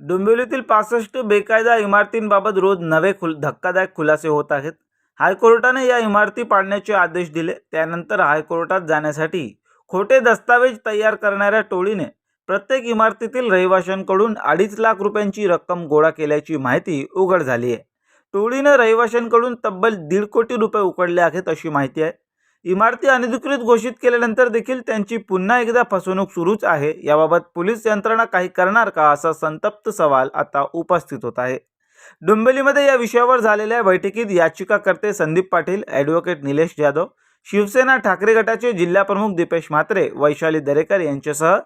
डोंबिवलीतील पासष्ट बेकायदा इमारतींबाबत रोज नवे खुल धक्कादायक खुलासे होत आहेत. हायकोर्टाने या इमारती पाडण्याचे आदेश दिले. त्यानंतर हायकोर्टात जाण्यासाठी खोटे दस्तावेज तयार करणाऱ्या टोळीने प्रत्येक इमारतीतील रहिवाशांकडून अडीच लाख रुपयांची रक्कम गोळा केल्याची माहिती उघड झाली आहे. टोळीनं रहिवाशांकडून तब्बल दीड कोटी रुपये उकडले आहेत अशी माहिती आहे. इमारती अनधिकृत घोषित केल्यानंतर देखील त्यांची पुन्हा एकदा फसवणूक सुरूच आहे. याबाबत पोलीस यंत्रणा काही करणार का असा संतप्त सवाल आता उपस्थित होत आहे. डोंबिवलीमध्ये या विषयावर झालेल्या बैठकीत याचिकाकर्ते संदीप पाटील ॲडव्होकेट निलेश जाधव शिवसेना ठाकरे गटाचे जिल्हाप्रमुख दीपेश म्हात्रे वैशाली दरेकर यांच्यासह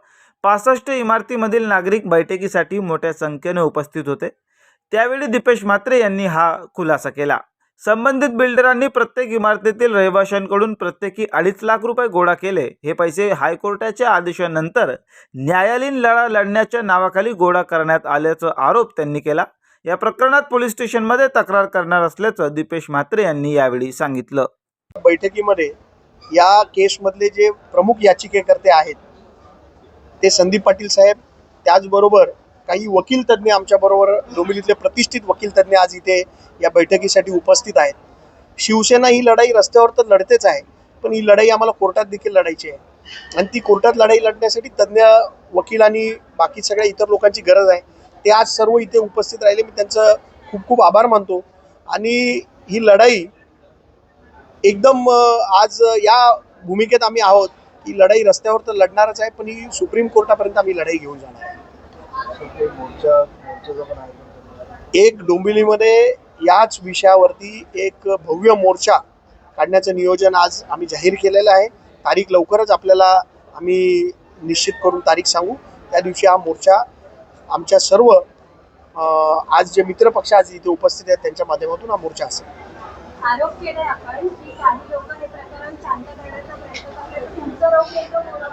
पासष्ट इमारतीमधील नागरिक बैठकीसाठी मोठ्या संख्येने उपस्थित होते. त्यावेळी दीपेश म्हात्रे यांनी हा खुलासा केला. संबंधित बिल्डरांनी प्रत्येक इमारतीतील रहिवाशांकडून प्रत्येकी अडीच लाख रुपये गोळा केले. हे पैसे हायकोर्टाच्या आदेशानंतर न्यायालयीन लढा लढण्याच्या नावाखाली गोळा करण्यात आल्याचा आरोप त्यांनी केला. या प्रकरणात पोलीस स्टेशनमध्ये तक्रार करणार असल्याचं दीपेश म्हात्रे यांनी यावेळी सांगितलं. बैठकीमध्ये या केसमधले जे प्रमुख याचिकेकर्ते आहेत ते संदीप पाटील साहेब त्याचबरोबर काही वकील तज्ज्ञ आमच्याबरोबर डोंबिवलीतले प्रतिष्ठित वकील तज्ज्ञ आज इथे या बैठकीसाठी उपस्थित आहेत. शिवसेना ही लढाई रस्त्यावर तर लढतेच आहे पण ही लढाई आम्हाला कोर्टात देखील लढायची आहे. आणि ती कोर्टात लढाई लढण्यासाठी तज्ज्ञ वकील आणि बाकी सगळ्या इतर लोकांची गरज आहे. ते आज सर्व इथे उपस्थित राहिले. मी त्यांचं खूप खूप आभार मानतो. आणि ही लढाई एकदम आज या भूमिकेत आम्ही आहोत. ही लढाई रस्त्यावर तर लढणारच आहे पण ही सुप्रीम कोर्टापर्यंत आम्ही लढाई घेऊन जाणार आहे एक डोंबिवलीमध्ये याच विषयावरती एक भव्य मोर्चा काढण्याचं नियोजन आज आम्ही जाहीर केलेलं आहे. तारीख लवकरच आपल्याला आम्ही निश्चित करून तारीख सांगू. त्या दिवशी हा मोर्चा आमच्या सर्व आज जे मित्र पक्ष आज इथे उपस्थित आहेत त्यांच्या माध्यमातून हा मोर्चा असेल. आरोप केलाय आपण की काही लोक हे प्रकरण शांत करण्याचा प्रयत्न करतात तुमचं रोख येतो बोला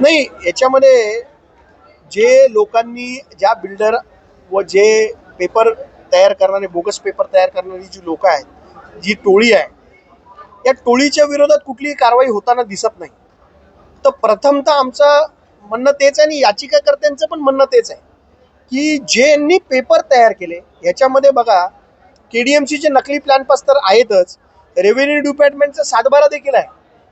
नाही याच्यामध्ये जे लोकांनी ज्या बिल्डर व जे पेपर तयार करणारे बोगस पेपर तयार करणारी जी लोक आहेत जी टोळी आहे या टोळीच्या विरोधात कुठलीही कारवाई होताना दिसत नाही. तर प्रथमतः आमचं म्हणणं तेच आहे आणि याचिकाकर्त्यांचं पण म्हणणं तेच आहे की ज्यांनी पेपर तयार केले याच्यामध्ये बघा के डी एम सीचे नकली प्लॅन पास तर आहेतच. रेव्हेन्यू डिपार्टमेंटचा सातबारा देखील आहे.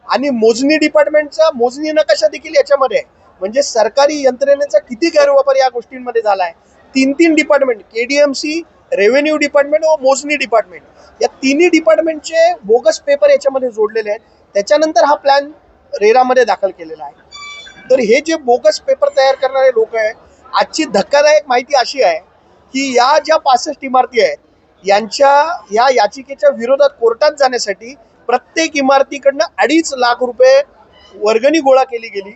आणि मोजणी डिपार्टमेंटचा मोजणी नकाशा देखील याच्यामध्ये आहे. म्हणजे सरकारी यंत्रणेचा किती गैरवापर या गोष्टींमध्ये झाला आहे तीन तीन department K D M C revenue department व मोजणी डिपार्टमेंट या तिन्ही डिपार्टमेंटचे बोगस पेपर याच्यामध्ये जोडलेले आहेत. त्याच्यानंतर हा प्लॅन रेरामध्ये दाखल केलेला आहे. तर हे जे बोगस पेपर तयार करणारे लोक आहे आजची धक्कादायक माहिती अशी आहे की या ज्या पासष्ट इमारती आहेत यांच्या या याचिकेच्या विरोधात कोर्टात जाण्यासाठी प्रत्येक इमारतीकडनं अडीच लाख रुपये वर्गणी गोळा केली गेली.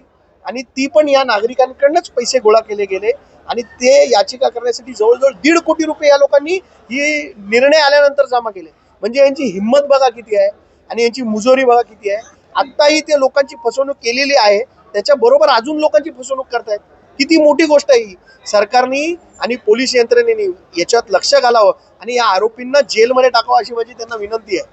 आणि ती पण या नागरिकांकडनंच पैसे गोळा केले गेले. आणि ते याचिका करण्यासाठी जवळजवळ दीड कोटी रुपये या लोकांनी ही निर्णय आल्यानंतर जमा केले. म्हणजे यांची हिंमत बघा किती आहे आणि यांची मुजोरी बघा किती आहे. आत्ताही ते लोकांची फसवणूक केलेली आहे. त्याच्याबरोबर अजून लोकांची फसवणूक करतायत. किती मोठी गोष्ट आहे ही. सरकारने आणि पोलीस यंत्रणेने याच्यात लक्ष घालावं आणि या आरोपींना जेलमध्ये टाकावं अशी माझी त्यांना विनंती आहे.